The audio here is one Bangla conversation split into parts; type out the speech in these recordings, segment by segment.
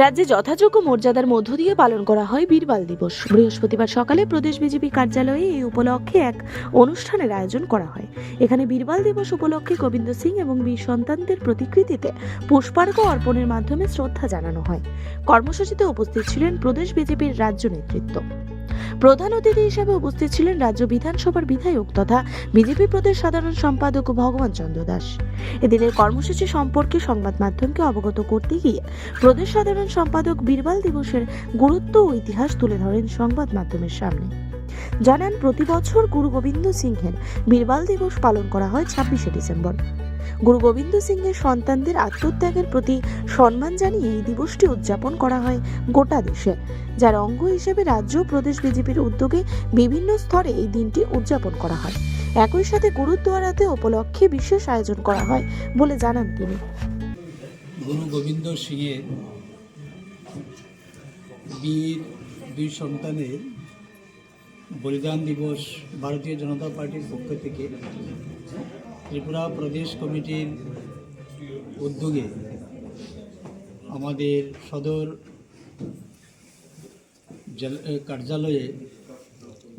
রাজ্যে যথাযোগ্য মর্যাদার মধ্য দিয়ে পালন করা হয় বীরবাল দিবস। বৃহস্পতিবার সকালে প্রদেশ বিজেপি কার্যালয়ে এই উপলক্ষে এক অনুষ্ঠানের আয়োজন করা হয়। এখানে বীরবাল দিবস উপলক্ষে গোবিন্দ সিং এবং বীর সন্তানদের প্রতিকৃতিতে পুষ্পার্ঘ অর্পণের মাধ্যমে শ্রদ্ধা জানানো হয়। কর্মসূচিতে উপস্থিত ছিলেন প্রদেশ বিজেপির রাজ্য নেতৃত্ব। প্রধান অতিথি হিসেবে উপস্থিত ছিলেন রাজ্য বিধানসভার বিধায়ক তথা বিজেপি প্রদেশ সাধারণ সম্পাদক ভগবান চন্দ্র দাস। এদিনের কর্মসূচি সম্পর্কে সংবাদ মাধ্যমকে অবগত করতে গিয়ে প্রদেশ সাধারণ সম্পাদক বীরবাল দিবসের গুরুত্ব ও ইতিহাস তুলে ধরেন সংবাদ মাধ্যমের সামনে। জানান, প্রতি বছর গুরু গোবিন্দ সিংহের বীরবাল দিবস পালন করা হয় ছাব্বিশে ডিসেম্বর। গুরু গোবিন্দ সিংহের সন্তানদের আত্মত্যাগের প্রতি সম্মান জানিয়ে এই দিবসটি উদযাপন করা হয় গোটা দেশে। যার অঙ্গ হিসেবে রাজ্য প্রদেশ বিজেপির উদ্যোগে বিভিন্ন স্তরে এই দিনটি উদযাপন করা হয়। একই সাথে গুরুদ্বারাতে উপলক্ষে বিশেষ আয়োজন করা হয় বলে জানান তিনি। গুরু গোবিন্দ সিংয়ের বীর দুই সন্তানের বলিদান দিবস ভারতীয় জনতা পার্টির পক্ষ থেকে ত্রিপুরা প্রদেশ কমিটির উদ্যোগে আমাদের সদর কার্যালয়ে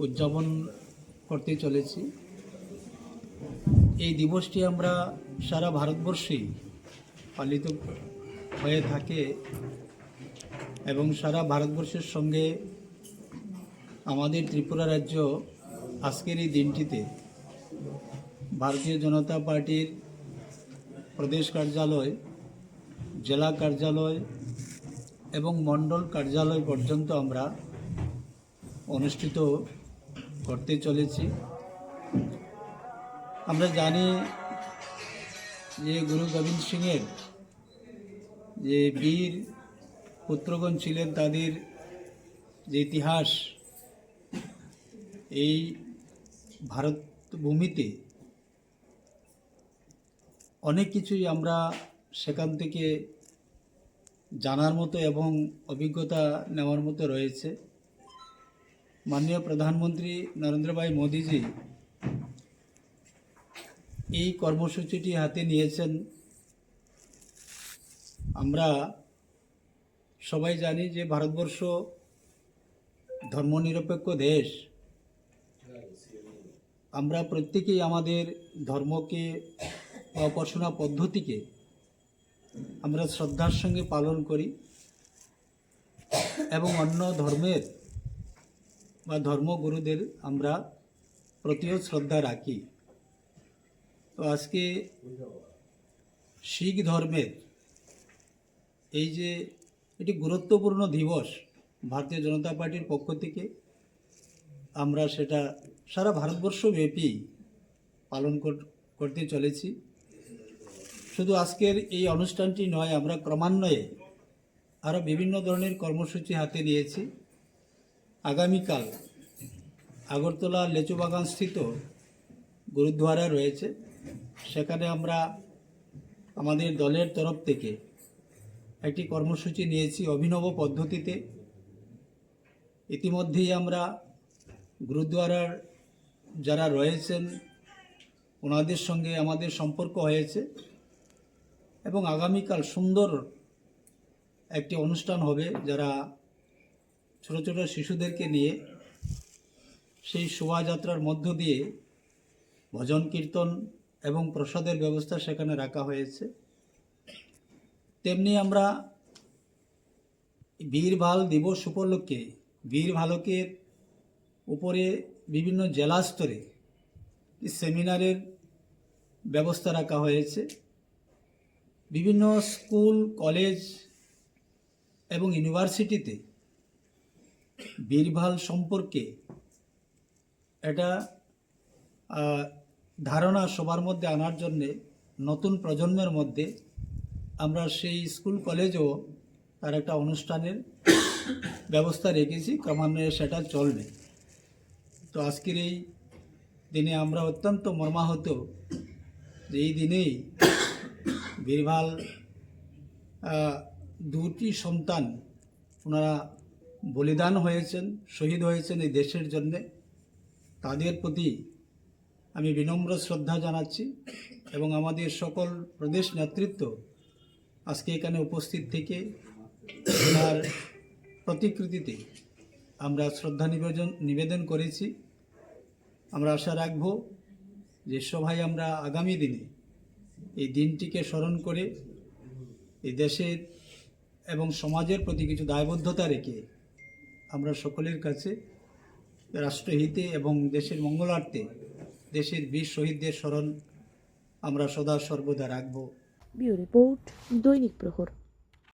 উদযাপন করতে চলেছি। এই দিবসটি আমরা সারা ভারতবর্ষেই পালিত হয়ে থাকে এবং সারা ভারতবর্ষের সঙ্গে আমাদের ত্রিপুরা রাজ্য আজকের এই দিনটিতে ভারতীয় জনতা পার্টির প্রদেশ কার্যালয়, জেলা কার্যালয় এবং মণ্ডল কার্যালয় পর্যন্ত আমরা অনুষ্ঠিত করতে চলেছি। আমরা জানি যে গুরু গোবিন্দ সিংয়ের যে বীর পুত্রগণ ছিলেন, তাদের যে ইতিহাস, এই ভারত ভূমিতে অনেক কিছুই আমরা সেখান থেকে জানার মতো এবং অভিজ্ঞতা নেওয়ার মতো রয়েছে। মাননীয় প্রধানমন্ত্রী নরেন্দ্রভাই মোদীজি এই কর্মসূচিটি হাতে নিয়েছেন। আমরা সবাই জানি যে ভারতবর্ষ ধর্মনিরপেক্ষ দেশ। আমরা প্রত্যেকেই আমাদের ধর্মকে বা উপাসনা পদ্ধতিকে আমরা শ্রদ্ধার সঙ্গে পালন করি এবং অন্য ধর্মের বা ধর্মগুরুদের আমরা প্রতিও শ্রদ্ধা রাখি। তো আজকে শিখ ধর্মের এই যে এটি গুরুত্বপূর্ণ দিবস ভারতীয় জনতা পার্টির পক্ষ থেকে, আমরা সেটা সারা ভারতবর্ষব্যাপী পালন কর- করতে চলেছি। শুধু আজকের এই অনুষ্ঠানটি নয়, আমরা ক্রমান্বয়ে আরও বিভিন্ন ধরনের কর্মসূচি হাতে নিয়েছি। আগামীকাল আগরতলা লেচুবাগান স্থিত গুরুদ্বারা রয়েছে। সেখানে আমরা আমাদের দলের তরফ থেকে একটি কর্মসূচি নিয়েছি অভিনব পদ্ধতিতে। ইতিমধ্যেই আমরা গুরুদ্বারার যারা রয়েছেন, ওনাদের সঙ্গে আমাদের সম্পর্ক হয়েছে। এবং আগামীকাল সুন্দর একটি অনুষ্ঠান হবে যারা ছোট ছোট শিশুদেরকে নিয়ে সেই শোভাযাত্রার মধ্য দিয়ে ভজন কীর্তন এবং প্রসাদের ব্যবস্থা সেখানে রাখা হয়েছে। তেমনি আমরা বীরভাল দিবস উপলক্ষে, বীর ভালকের উপরে বিভিন্ন জেলা স্তরে সেমিনারের ব্যবস্থা রাখা হয়েছে। বিভিন্ন স্কুল, কলেজ এবং ইউনিভার্সিটিতে বীরভাল সম্পর্কে এটা ধারণা সবার মধ্যে আনার জন্যে নতুন প্রজন্মের মধ্যে আমরা সেই স্কুল, কলেজেও তার একটা অনুষ্ঠানের ব্যবস্থা রেখেছি, ক্রমান্বয়ে সেটা চলবে। তো আজকের এই দিনে আমরা অত্যন্ত মর্মাহত যে এই দিনেই বীরভাল দুটি সন্তান ওনারা বলিদান হয়েছেন, শহীদ হয়েছেন এই দেশের জন্যে। তাদের প্রতি আমি বিনম্র শ্রদ্ধা জানাচ্ছি এবং আমাদের সকল প্রদেশ নেতৃত্ব আজকে এখানে উপস্থিত থেকে ওনার প্রতিকৃতিতে আমরা শ্রদ্ধা নিবেদন নিবেদন করেছি। আমরা আশা রাখব যে সবাই আমরা আগামী দিনে এই দিনটিকে স্মরণ করে এই দেশের এবং সমাজের প্রতি কিছু দায়বদ্ধতা রেখে আমরা সকলের কাছে রাষ্ট্রহিতে এবং দেশের মঙ্গলার্থে, দেশের বীর শহীদদের স্মরণ আমরা সদা সর্বদা রাখব। রিপোর্ট দৈনিক প্রহর।